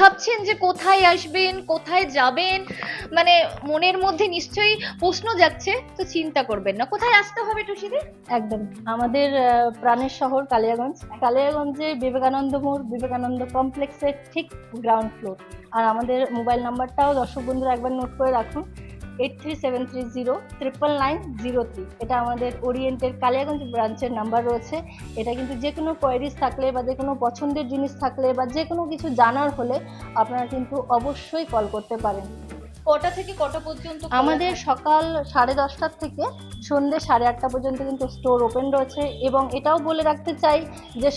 ভাবছেন যে কোথায় আসবেন, কোথায় যাবেন? মানে মনের মধ্যে নিশ্চয়ই প্রশ্ন যাচ্ছে তো চিন্তা করবেন না। কোথায় আসতে হবে টুসিদি? একদম। আমাদের প্রাণের শহর কালিয়াগঞ্জ। কালিয়াগঞ্জে বিবেকানন্দ মোড়, বিবেকানন্দ কমপ্লেক্সের ঠিক গ্রাউন্ড ফ্লোর আর আমাদের মোবাইল নাম্বারটাও দর্শক বন্ধুরা একবার নোট করে রাখুন। Eight three seven three zero triple nine zero three এটা আমাদের ওরিয়েন্টের কালিয়াগঞ্জ ব্রাঞ্চের নাম্বার রয়েছে। এটা কিন্তু যে কোনো কোয়ারিজ থাকলে বা যে কোনো পছন্দের জিনিস থাকলে বা যে কোনো কিছু জানার হলে আপনারা কিন্তু অবশ্যই কল করতে পারেন। কটা থেকে কটা পর্যন্ত আমাদের সকাল সাড়ে দশটার থেকে সন্ধ্যে সাড়ে আটটা পর্যন্ত কিন্তু স্টোর ওপেন রয়েছে এবং এটাও বলে রাখতে চাই যে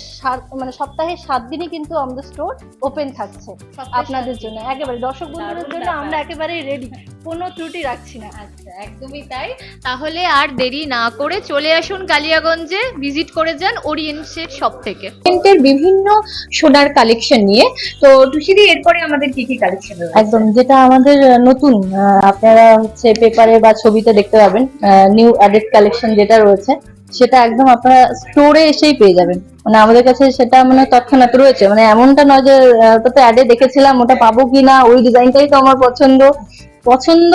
মানে সপ্তাহে সাত দিনই কিন্তু আমাদের স্টোর ওপেন থাকছে আপনাদের জন্য। একেবারে দর্শক বন্ধুদের জন্য আমরা একেবারেই রেডি কোনো ত্রুটি রাখছি না। আচ্ছা একদমই তাই। তাহলে আর দেরি না করে চলে আসুন কালিয়াগঞ্জে ভিজিট করে যান ওরিয়েন্টসের সব থেকে। ওরিয়েন্টের বিভিন্ন সোনার কালেকশন নিয়ে। তো টুসিদি এরপরে আমাদের কি কি কালেকশন একদম যেটা আমাদের আহ, নতুন আপনারা হচ্ছে পেপারে বা ছবিতে দেখতে পাবেন নিউ অ্যাডেড কালেকশন যেটা রয়েছে সেটা একদম আপনারা স্টোরে এসেই পেয়ে যাবেন। মানে আমাদের কাছে সেটা মানে তৎক্ষণাৎ রয়েছে। মানে এমনটা নয় যে ওটা তো অ্যাডে দেখেছিলাম ওটা পাবো কিনা ওই ডিজাইনটাই তো আমার পছন্দ। পছন্দ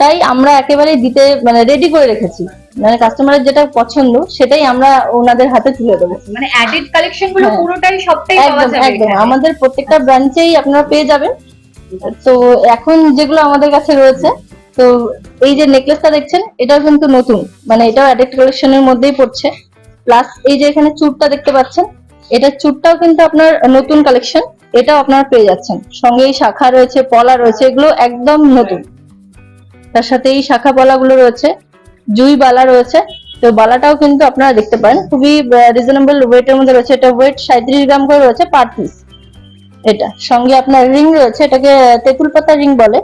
তাই আমরা একেবারে দিতে মানে রেডি করে রেখেছি। মানে কাস্টমারের যেটা পছন্দ সেটাই আমরা ওনাদের হাতে তুলে দেবো। মানে অ্যাডেড কালেকশনগুলো হ্যাঁ। পুরোটাই সবটাই পাওয়া যাবে একদম। আমাদের প্রত্যেকটা ব্রাঞ্চেই আপনারা পেয়ে যাবেন। তো এখন যেগুলো আমাদের কাছে রয়েছে, তো এই যে নেকলেসটা দেখছেন, এটাও কিন্তু নতুন। মানে এটাও অ্যাডেক্ট কালেকশনের মধ্যেই পড়ছে। প্লাস এই যে এখানে চুটটা দেখতে পাচ্ছেন, এটা চুটটাও কিন্তু আপনার নতুন কালেকশন এটাও আপনারা পেয়ে যাচ্ছেন। সঙ্গে এই শাখা রয়েছে, পলা রয়েছে, এগুলো একদম নতুন। তার সাথে এই শাখা পলাগুলো রয়েছে, জুই বালা রয়েছে। তো বালাটাও কিন্তু আপনারা দেখতে পারেন। খুবই রিজনেবল ওয়েটের মধ্যে রয়েছে। এটা ওয়েট সাঁত্রিশ গ্রাম করে রয়েছে পার পিস এটা, সঙ্গে আপনার রিং রয়েছে, এটাকে তেঁতুল পাতা রিং বলে।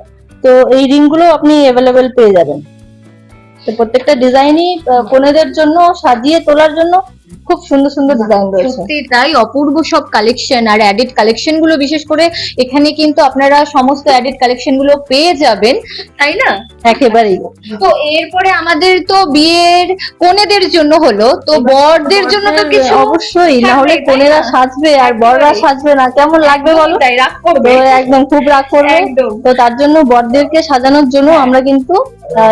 তো এই রিংগুলো আপনি অ্যাভেলেবেল পেয়ে যাবেন। তো প্রত্যেকটা ডিজাইনই কনেদের জন্য, সাজিয়ে তোলার জন্য খুব সুন্দর সুন্দর ডিজাইন রয়েছে। সত্যি তাই অপূর্ব সব কালেকশন আর অ্যাডেড কালেকশনগুলো বিশেষ করে এখানে কিন্তু আপনারা সমস্ত অ্যাডেড কালেকশনগুলো পেয়ে যাবেন তাই না? একেবারেই। তো এরপরে আমাদের তো বিয়ের কনেদের জন্য হলো তো বরদের জন্য তো কিছু অবশ্যই না? হলে কোনেরা সাজবে আর বররা সাজবে না। কেমন লাগবে বলো? তাই রাগ করবে। একদম খুব রাগ করবে। তো তার জন্য বরদেরকে সাজানোর জন্য আমরা কিন্তু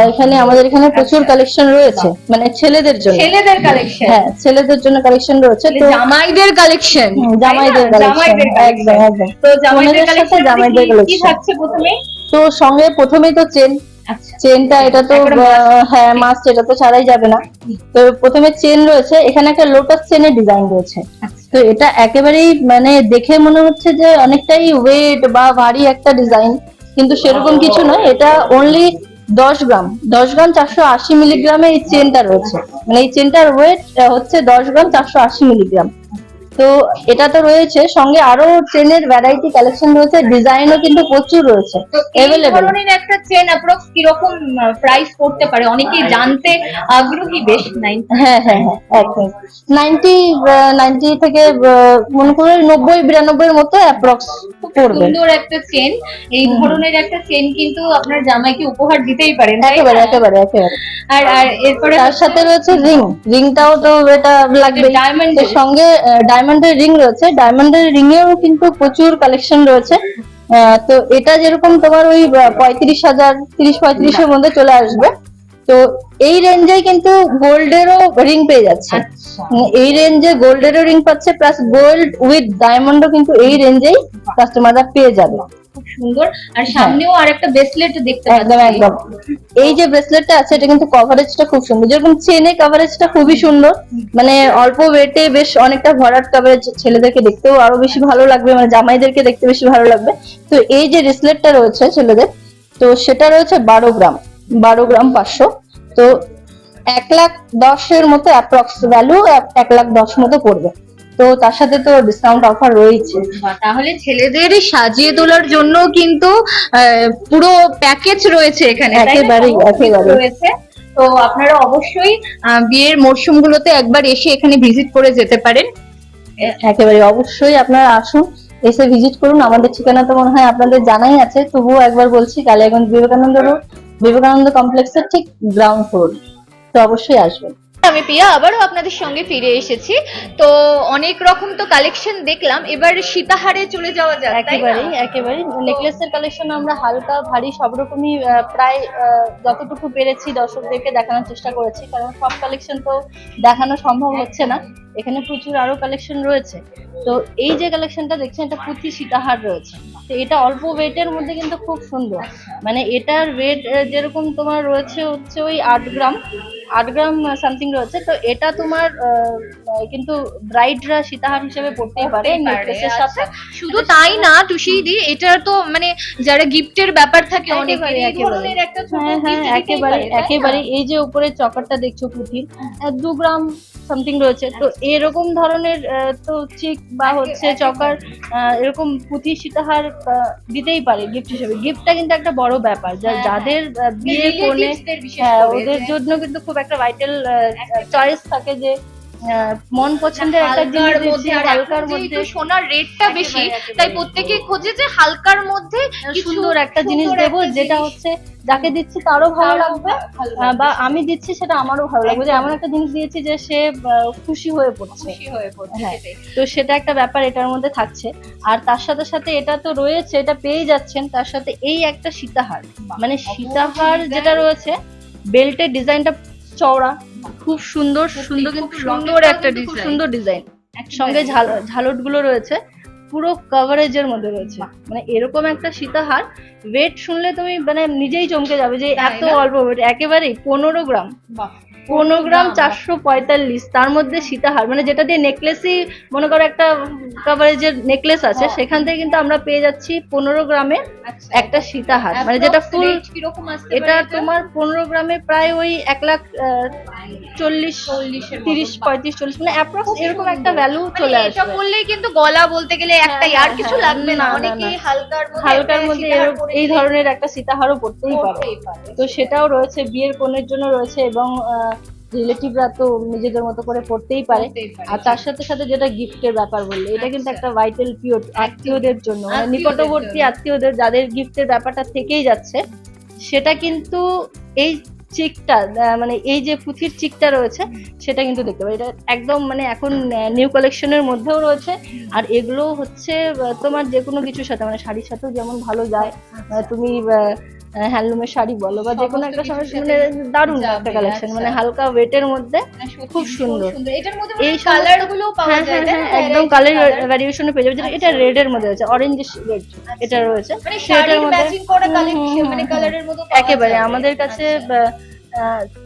এখানে আমাদের এখানে প্রচুর। কালেকশন রয়েছে মানে ছেলেদের জন্য। ছেলেদের কালেকশন হ্যাঁ ছেলেদের জন্য কালেকশন রয়েছে তো জামাইদের কালেকশন জামাইদের collection, জামাইদের একদম একদম। তো জামাইদের বোনেদের সাথে কালেকশন কি? থাকছে প্রথমে? তো সঙ্গে প্রথমেই তো চেন আচ্ছা। চেনটা এটা তো হ্যাঁ মাস্ট এটা তো ছাড়াই যাবে না। তো প্রথমে চেন রয়েছে এখানে একটা লোটাস চেনের ডিজাইন রয়েছে। আচ্ছা। তো এটা একেবারেই মানে দেখে মনে হচ্ছে যে অনেকটাই ওয়েট বা ভারী একটা ডিজাইন কিন্তু সেরকম কিছু নয় এটা অনলি দশ গ্রাম। দশ গ্রাম চারশো আশি মিলিগ্রামে এই চেনটা রয়েছে। মানে এই চেনটার ওয়েট হচ্ছে দশ গ্রাম চারশো আশি মিলিগ্রাম। তো এটা তো রয়েছে। সঙ্গে আরও চেনের ভ্যারাইটি কালেকশন রয়েছে। ডিজাইনও কিন্তু প্রচুর রয়েছে। ধরনের একটা চেন অ্যাপ্রক্স কীরকম প্রাইস পড়তে পারে? অনেকেই জানতে আগ্রহী বেশ। নাই হ্যাঁ হ্যাঁ হ্যাঁ একদম। থেকে মনে করে নব্বই বিরানব্বই এর মতো অ্যাপ্রক্স পড়বে। সুন্দর একটা চেন এই ধরনের একটা চেন কিন্তু আপনার জামাইকে উপহার দিতেই পারেন একেবারে একেবারে একেবারে। আর আর এরপরে তার সাথে রয়েছে রিং রিংটাও তো এটা লাগবে এর সঙ্গে ডায়মন্ডের রিং রয়েছে। ডায়মন্ডের রিং এও কিন্তু প্রচুর কালেকশন রয়েছে। তো এটা যেরকম তোমার ওই পঁয়ত্রিশ হাজার তিরিশ পঁয়ত্রিশের মধ্যে চলে আসবে। তো এই রেঞ্জে কিন্তু গোল্ডেরও রিং পেয়ে যাচ্ছে। আচ্ছা। এই রেঞ্জে গোল্ডেরও রিং পাচ্ছে প্লাস গোল্ড উইথ ডায়মন্ডও কিন্তু এই রেঞ্জেই কাস্টমাররা পেয়ে যাবে। খুব সুন্দর। আর সামনেও আর একটা ব্রেসলেট দেখতে একদম পাচ্ছি। একদম এই যে ব্রেসলেটটা আছে এটা কিন্তু কভারেজটা খুব সুন্দর। যেরকম চেনে কভারেজটা খুবই সুন্দর। মানে অল্প ওয়েটে বেশ অনেকটা ভরাট কভারেজ ছেলেদেরকে দেখতেও আরও বেশি ভালো লাগবে মানে জামাইদেরকে দেখতে বেশি ভালো লাগবে। তো এই যে ব্রেসলেটটা রয়েছে ছেলেদের তো সেটা রয়েছে বারো গ্রাম বারো গ্রাম পাঁচশো। তো এক লাখ দশের মতো অ্যাপ্রক্স ভ্যালু এক লাখ দশ মতো পড়বে। তো তার সাথে তো ডিসকাউন্ট অফার রয়েছে। তাহলে ছেলেদের সাজিয়ে তোলার জন্য কিন্তু পুরো প্যাকেজ রয়েছে এখানে কিছু একেবারেই। রয়েছে। তো আপনারা অবশ্যই বিয়ের মরশুমগুলোতে একবার এসে এখানে ভিজিট করে যেতে পারেন। একেবারে অবশ্যই আপনারা আসুন এসে ভিজিট করুন। আমাদের ঠিকানা তো মনে হয় আপনাদের জানাই আছে তবুও একবার বলছি কালিয়াগঞ্জ বিবেকানন্দ রোড বিবেকানন্দ কমপ্লেক্সের ঠিক গ্রাউন্ড ফ্লোর তো অবশ্যই আসবেন। আমি পিয়া আবারও আপনাদের সঙ্গে ফিরে এসেছি। তো অনেক রকম তো কালেকশন দেখলাম এবার সীতাহারে চলে যাওয়া যাক না? একেবারেই একেবারেই। নেকলেসের কালেকশন আমরা হালকা ভারী সব রকমই প্রায় যতটুকু পেরেছি দর্শকদেরকে দেখানোর চেষ্টা করেছি কারণ সব কালেকশন তো দেখানো সম্ভব হচ্ছে না। এখানে প্রচুর আরও কালেকশন রয়েছে। তো এই যে কালেকশনটা দেখছেন এটা পুঁথি সীতাহার রয়েছে। তো এটা অল্প ওয়েটের মধ্যে কিন্তু খুব সুন্দর। মানে এটার ওয়েট যেরকম তোমার রয়েছে হচ্ছে ওই আট গ্রাম। আট গ্রাম সামথিং রয়েছে। তো এটা তোমার কিন্তু ব্রাইডরা সীতাহার হিসেবে পড়তেই পারে নেকলেসের আচ্ছা। সাথে। শুধু তাই না টুসি দি এটা তো মানে যারা গিফটের ব্যাপার থাকে অনেক একেবারে, হ্যাঁ হ্যাঁ একেবারে এই যে উপরে চকারটা দেখছ পুঁথির দু গ্রাম সামথিং রয়েছে। তো এরকম ধরনের তো চিক বা হচ্ছে চকার এরকম পুঁথি সীতাহার দিতেই পারে গিফট হিসেবে। গিফটটা কিন্তু একটা বড় ব্যাপার। যা হ্যাঁ, যাদের বিয়ে বিশেষ হ্যাঁ করে ওদের জন্য কিন্তু খুব একটা ভাইটাল চয়েস থাকে যে মন পছন্দের একটা জিনিস মধ্যে হালকার মধ্যে সোনার রেটটা বেশি। তাই প্রত্যেকেই খোঁজে যে হালকার মধ্যে সুন্দর একটা জিনিস দেবো যেটা হচ্ছে যাকে দিচ্ছি তারও ভালো লাগবে বা আমি দিচ্ছি সেটা আমারও ভালো লাগবে। যে এমন একটা জিনিস দিয়েছি যে সে খুশি হয়ে পড়ছে। হয়ে। তো সেটা একটা ব্যাপার এটার মধ্যে থাকছে। আর তার সাথে সাথে এটা তো রয়েছে এটা পেয়ে যাচ্ছেন তার সাথে এই একটা সীতাহার। মানে সীতাহার যেটা রয়েছে বেল্টের ডিজাইনটা চওড়া। খুব সুন্দর সুন্দর কিন্তু সুন্দর একটা ডিজাইন খুব সুন্দর ডিজাইন। সঙ্গে ঝালটগুলো রয়েছে। পুরো কভারেজের মধ্যে রয়েছে। মানে এরকম একটা সীতাহার ওয়েট শুনলে তুমি মানে নিজেই চমকে যাবে যে এত অল্প ওয়েট একেবারেই পনেরো গ্রাম। বাহ, পনেরো গ্রাম চারশো পঁয়তাল্লিশ তার মধ্যে সীতাহার মানে যেটা দিয়ে নেকলেসই মনে করো একটা কভারেজের নেকলেস আছে হ্যাঁ। সেখান থেকে কিন্তু আমরা পেয়ে যাচ্ছি পনেরো গ্রামে আচ্ছা, একটা সীতাহার। মানে যেটা ফুল এটা তোমার পনেরো গ্রামে প্রায় ওই এক লাখ চল্লিশ তিরিশ। পঁয়ত্রিশ চল্লিশ মানে অ্যাপ্রক্স এরকম একটা ভ্যালু মানে চলে এটা আসবে। বললেই কিন্তু গলা বলতে গেলে একটা আর হ্যাঁ, কিছু হ্যাঁ, লাগবে না অনেকেই হালকার মধ্যে হালকার মধ্যে এই ধরনের একটা সীতাহারও পড়তেই পারে। তো সেটাও রয়েছে বিয়ের কোণের জন্য রয়েছে এবং রিলেটিভরা তো নিজেদের মতো করে পড়তেই পারে। আর তার সাথে সাথে যেটা গিফটের ব্যাপার বললে এটা কিন্তু আচ্ছা। একটা ভাইটাল পিওর আত্মীয়দের জন্য। মানে নিকটবর্তী আত্মীয়দের যাদের গিফটের ব্যাপারটা থেকেই যাচ্ছে সেটা কিন্তু এই চিকটা মানে এই যে পুঁথির চিকটা রয়েছে সেটা কিন্তু দেখতে পাই এটা একদম মানে এখন নিউ কালেকশনের মধ্যেও রয়েছে। আর এগুলো হচ্ছে তোমার যে কোনো কিছুর সাথে মানে শাড়ির সাথেও যেমন ভালো যায় তুমি হ্যান্ডলুমের শাড়ি বলো বা যে কোনো একটা সময় মানে দারুণ একটা কালেকশন আচ্ছা। মানে হালকা ওয়েটের মধ্যে খুব সুন্দর। এই কালারগুলো পাওয়া হ্যাঁ যায় হ্যাঁ হ্যাঁ? একদম কালার। ভ্যারিয়েশনে পেয়ে যাবে এটা আচ্ছা। রেড এর মধ্যে আছে অরেঞ্জ রেড এটা রয়েছে মানে সেটার মধ্যে- মানে মতো পাওয়া একেবারে আমাদের কাছে আচ্ছা।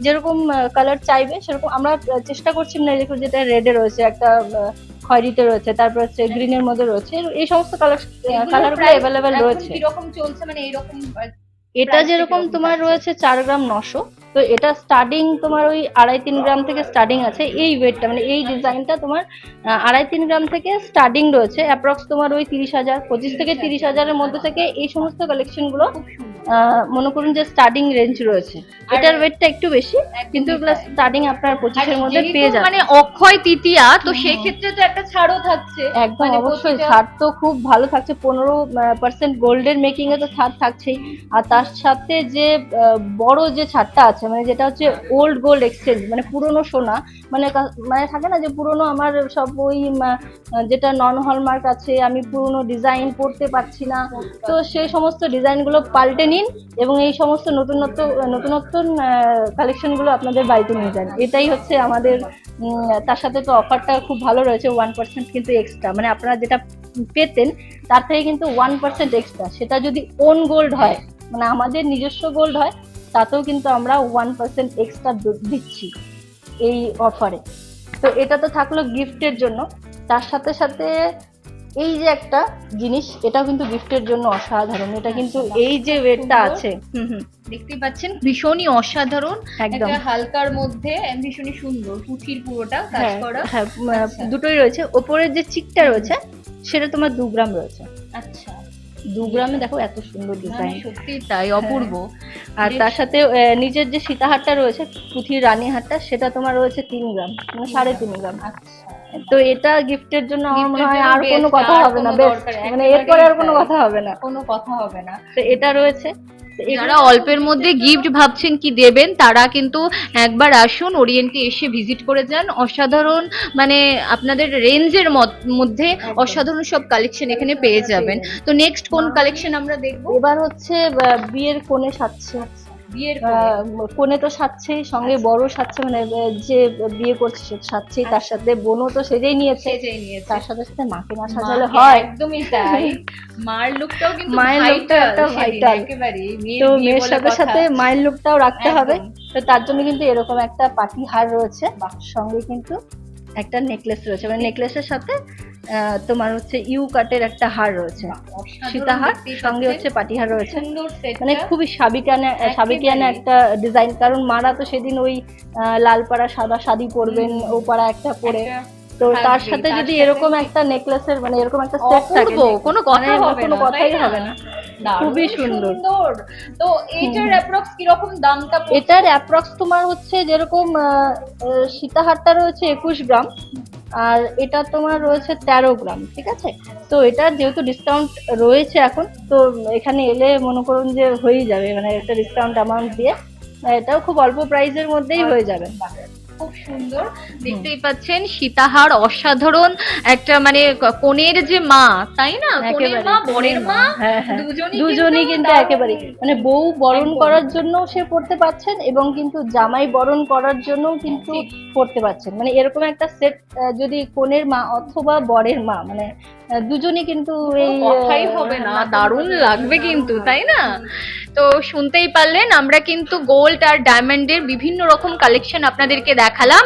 যেরকম কালার চাইবে সেরকম আমরা চেষ্টা করছি না দেখো যেটা রেডে রয়েছে একটা খয়েরিতে রয়েছে তারপর হচ্ছে গ্রিনের মধ্যে রয়েছে এই সমস্ত কালার এগুলোর কালারগুলো অ্যাভেলেবেল রয়েছে কীরকম চলছে মানে এইরকম এটা যেরকম তোমার রয়েছে চার গ্রাম নশো। তো এটা স্টার্টিং তোমার ওই আড়াই তিন গ্রাম থেকে স্টার্টিং আছে এই ওয়েটটা মানে এই ডিজাইনটা তোমার আড়াই তিন গ্রাম থেকে স্টার্টিং রয়েছে অ্যাপ্রক্স তোমার ওই তিরিশ হাজার পঁচিশ থেকে তিরিশ হাজারের মধ্যে থেকে এই সমস্ত কালেকশনগুলো মনে করুন যে স্টার্টিং রেঞ্জ রয়েছে। এটার ওয়েটটা একটু বেশি কিন্তু এগুলো স্টার্টিং আপনার পঁচিশের মধ্যে পেয়ে যাবেন মানে অক্ষয় তৃতীয়া তো সেই ক্ষেত্রে তো একটা ছাড়ও থাকছে। একদম মানে অবশ্যই ছাড় তো খুব ভালো থাকছে পনেরো পার্সেন্ট গোল্ডের মেকিং এ তো ছাড় থাকছেই। আর তার সাথে যে বড় যে ছাড়টা আছে মানে যেটা হচ্ছে ওল্ড গোল্ড এক্সচেঞ্জ মানে পুরনো সোনা। মানে মানে থাকে না যে পুরনো আমার সব ওই যেটা নন হলমার্ক আছে, আমি পুরনো ডিজাইন পড়তে পারছি না। তো সেই সমস্ত ডিজাইনগুলো পাল্টে নিন এবং এই সমস্ত নতুনত্ব নতুনত্ব কালেকশনগুলো আপনাদের বাড়িতে নিয়ে যান। এটাই হচ্ছে আমাদের তার সাথে তো অফারটা খুব ভালো রয়েছে ওয়ান পার্সেন্ট কিন্তু এক্সট্রা মানে আপনারা যেটা পেতেন, তার থেকে কিন্তু ওয়ান পার্সেন্ট এক্সট্রা সেটা যদি ওন গোল্ড হয় মানে আমাদের নিজস্ব গোল্ড হয় তাতেও কিন্তু আমরা ওয়ান পার্সেন্ট এক্সট্রা দিচ্ছি এই অফারে তো এটা তো থাকল গিফটের জন্য। তার সাথে সাথে এই যে একটা জিনিস এটাও কিন্তু গিফটের জন্য অসাধারণ। এটা কিন্তু এই যে ওয়েটটা আছে। হুম হুম। দেখতে পাচ্ছেন ভীষণই অসাধারণ। একদম। হালকার মধ্যে ভীষণই সুন্দর পুঁথির পুরোটা কাজ হ্যাঁ করা। হ্যাঁ আচ্ছা। দুটোই রয়েছে। ওপরের যে চিকটা রয়েছে সেটা তোমার দু গ্রাম রয়েছে। আচ্ছা। দু গ্রামে দেখো এত সুন্দর ডিজাইন সত্যি তাই অপূর্ব। আর তার সাথে নিজের যে সীতাহারটা রয়েছে পুঁথির রানী হারটা সেটা তোমার রয়েছে তিন গ্রাম মানে সাড়ে তিন গ্রাম। আচ্ছা। তো এটা গিফটের জন্য আমার মনে হয় আর কোনো কথা হবে না কোনো মানে এরপরে আর কোনো কথা হবে না। কোনো কথা হবে না। তো এটা রয়েছে। যারা অল্পের মধ্যে গিফট ভাবছেন কি দেবেন তারা কিন্তু একবার আসুন ওরিয়েন্টে এসে ভিজিট করে যান। অসাধারণ মানে আপনাদের রেঞ্জের মধ্যে অসাধারণ সব কালেকশন এখানে পেয়ে যাবেন। তো নেক্সট কোন কালেকশন আমরা দেখব? এবার হচ্ছে বিয়ের কোণে সাজছে। বিয়ের কোণে তো সাজছেই সঙ্গে আচ্ছা। বড় সাজছে মানে যে বিয়ে করছে সে সাজছেই তার সাথে বোনও তো সেজেই নিয়েছে। সেজে নিয়েছে। তার সাথে সাথে মাকে না সাজালে হয়। একদমই তাই। মার লুকটাও কিন্তু মায়ের vital একটা মেয়ের তো মেয়ের সাথে সাথে মায়ের লুকটাও রাখতে হবে। তো তার জন্য কিন্তু এরকম একটা পাটি হার রয়েছে সঙ্গে কিন্তু একটা নেকলেস রয়েছে। মানে নেকলেসের সাথে আহ, তোমার হচ্ছে ইউ কাটের একটা হার রয়েছে। সীতাহার সঙ্গে। হচ্ছে পাটিহার রয়েছে। মানে খুবই সাবিকানা সাবিকিয়ানা একটা ডিজাইন কারণ মারা তো সেদিন ওই লাল পাড়া সাদা শাড়ি পরবেন। ও পাড়া একটা পরে। তো তার সাথে যদি এরকম একটা নেকলেসের মানে এরকম একটা সেট থাকে কোনো কথা মানে হবে কোনো কথাই হবে না। খুবই সুন্দর। তো এইটার হুম। অ্যাপ্রক্স কীরকম দামটা এটার অ্যাপ্রক্স তোমার হচ্ছে যেরকম সীতাহারটা রয়েছে একুশ গ্রাম আর এটা তোমার রয়েছে তেরো গ্রাম ঠিক আছে? তো এটার যেহেতু ডিসকাউন্ট রয়েছে এখন তো এখানে এলে মনে করুন যে হয়েই যাবে মানে একটা ডিসকাউন্ট অ্যামাউন্ট দিয়ে এটাও খুব অল্প প্রাইসের মধ্যেই হয়ে যাবে। খুব সুন্দর। দেখতেই পাচ্ছেন সীতাহার অসাধারণ একটা মানে কনের যে মা তাই না? কনের মা বরের মা হ্যাঁ হ্যাঁ দুজনই দুজনই কিন্তু একেবারে। মানে বউ বরণ করার জন্য সে পড়তে পারছেন এবং কিন্তু জামাই বরণ করার জন্য কিন্তু। পড়তে পারছেন মানে এরকম একটা সেট যদি কনের মা অথবা বরের মা মানে আহ, দুজনই কিন্তু এই কথাই হবে না না, দারুণ লাগবে কিন্তু তাই না? তো শুনতেই পারলেন আমরা কিন্তু গোল্ড আর ডায়মন্ডের বিভিন্ন রকম কালেকশন আপনাদেরকে দেখালাম।